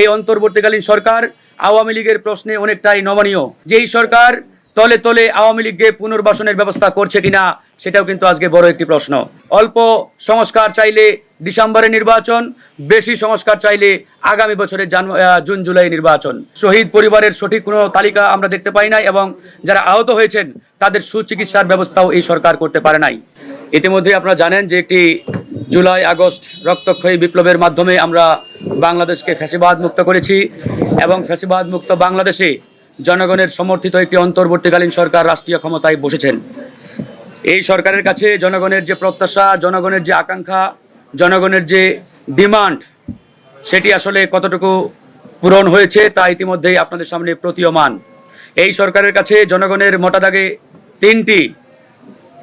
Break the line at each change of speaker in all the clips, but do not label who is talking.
এই অন্তর্বর্তীকালীন সরকার আওয়ামী লীগের প্রশ্নে অনেকটাই নমনীয়। যেই সরকার তলে তলে আওয়ামী লীগকে পুনর্বাসনের ব্যবস্থা করছে কিনা, সেটাও কিন্তু আজকে বড় একটি প্রশ্ন। অল্প সংস্কার চাইলে ডিসেম্বরে নির্বাচন, বেশি সংস্কার চাইলে আগামী বছরের জুন জুলাই নির্বাচন। শহীদ পরিবারের সঠিক কোনো তালিকা আমরা দেখতে পাই নাই এবং যারা আহত হয়েছেন, তাদের সুচিকিৎসার ব্যবস্থাও এই সরকার করতে পারে নাই। ইতিমধ্যে আপনারা জানেন যে একটি জুলাই, আগস্ট রক্তক্ষয়ী বিপ্লবের মাধ্যমে আমরা বাংলাদেশকে ফ্যাসিবাদ মুক্ত করেছি এবং ফ্যাসিবাদ মুক্ত বাংলাদেশে জনগণের সমর্থিত একটি অন্তর্বর্তীকালীন সরকার রাষ্ট্রীয় ক্ষমতায় বসেছেন। এই সরকারের কাছে জনগণের যে প্রত্যাশা, জনগণের যে আকাঙ্ক্ষা, জনগণের যে ডিমান্ড, সেটি আসলে কতটুকু পূরণ হয়েছে তা ইতিমধ্যেই আপনাদের সামনে প্রতীয়মান। এই সরকারের কাছে জনগণের মোটা দাগে তিনটি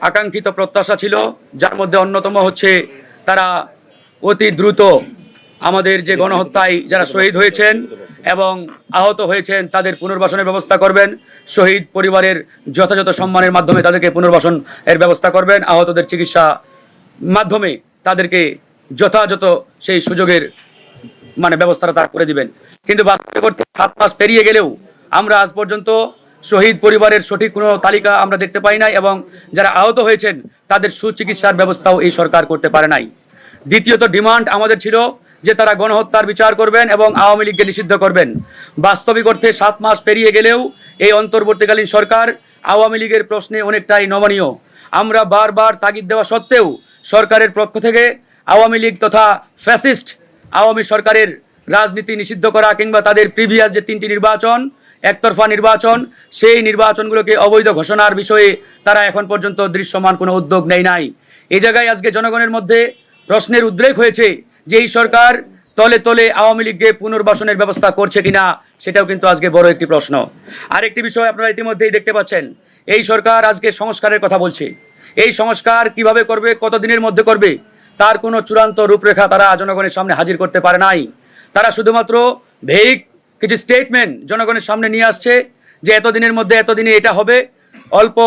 আকাঙ্ক্ষিত প্রত্যাশা ছিল, যার মধ্যে অন্যতম হচ্ছে তারা অতি দ্রুত আমাদের যে গণহত্যায় যারা শহীদ হয়েছেন এবং আহত হয়েছেন, তাদের পুনর্বাসনের ব্যবস্থা করবেন। শহীদ পরিবারের যথাযথ সম্মানের মাধ্যমে তাদেরকে পুনর্বাসন এর ব্যবস্থা করবেন। আহতদের চিকিৎসা মাধ্যমে তাদেরকে যথাযথ সেই সুযোগের মানে ব্যবস্থাটা তারা করে দিবেন। কিন্তু বাস্তবে করতে সাত মাস পেরিয়ে গেলেও আমরা আজ পর্যন্ত শহীদ পরিবারের সঠিক কোনো তালিকা আমরা দেখতে পাই নাই এবং যারা আহত হয়েছেন, তাদের সুচিকিৎসার ব্যবস্থাও এই সরকার করতে পারে নাই। দ্বিতীয়ত, ডিমান্ড আমাদের ছিল যে তারা গণহত্যার বিচার করবেন এবং আওয়ামী লীগকে নিষিদ্ধ করবেন। বাস্তবিক অর্থে সাত মাস পেরিয়ে গেলেও এই অন্তর্বর্তীকালীন সরকার আওয়ামী লীগের প্রশ্নে অনেকটাই নমনীয়। আমরা বারবার তাগিদ দেওয়া সত্ত্বেও সরকারের পক্ষ থেকে আওয়ামী লীগ তথা ফ্যাসিস্ট আওয়ামী সরকারের রাজনীতি নিষিদ্ধ করা কিংবা তাদের প্রিভিয়াস যে তিনটি নির্বাচন একতরফা নির্বাচন, সেই নির্বাচনগুলোকে অবৈধ ঘোষণার বিষয়ে তারা এখন পর্যন্ত দৃশ্যমান কোনো উদ্যোগ নেয় নাই। এ জায়গায় আজকে জনগণের মধ্যে প্রশ্নের উদ্রেক হয়েছে যে এই সরকার তলে তলে আওয়ামী লীগকে পুনর্বাসনের ব্যবস্থা করছে কিনা, সেটাও কিন্তু আজকে বড় একটি প্রশ্ন। আরেকটি বিষয় আপনারা ইতিমধ্যেই দেখতে পাচ্ছেন, এই সরকার আজকে সংস্কারের কথা বলছে। এই সংস্কার কীভাবে করবে, কতদিনের মধ্যে করবে, তার কোনো চূড়ান্ত রূপরেখা তারা জনগণের সামনে হাজির করতে পারে নাই। তারা শুধুমাত্র ভেইক কিছু স্টেটমেন্ট জনগণের সামনে নিয়ে আসছে যে এতদিনের মধ্যে এতদিনে এটা হবে। অল্প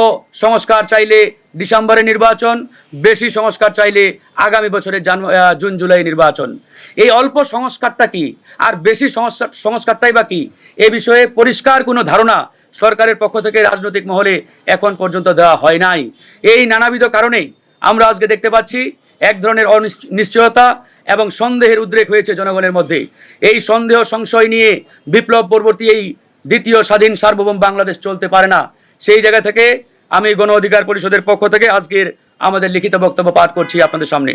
সংস্কার চাইলে ডিসেম্বরে নির্বাচন, বেশি সংস্কার চাইলে আগামী বছরের জানু জুন, জুলাই নির্বাচন। এই অল্প সংস্কারটা কি? আর বেশি সংস্কার সংস্কারটাই বা কি? এ বিষয়ে পরিষ্কার কোনো ধারণা সরকারের পক্ষ থেকে রাজনৈতিক মহলে এখন পর্যন্ত দেওয়া হয় নাই। এই নানাবিধ কারণেই আমরা আজকে দেখতে পাচ্ছি এক ধরনের অনিশ্চয়তা এবং সন্দেহের উদ্রেক হয়েছে জনগণের মধ্যে। এই সন্দেহ সংশয় নিয়ে বিপ্লব পরবর্তী এই দ্বিতীয় স্বাধীন সার্বভৌম বাংলাদেশ চলতে পারে না। সেই জায়গা থেকে আমি গণ অধিকার পরিষদের পক্ষ থেকে আজকের আমাদের লিখিত বক্তব্য পাঠ করছি আপনাদের সামনে।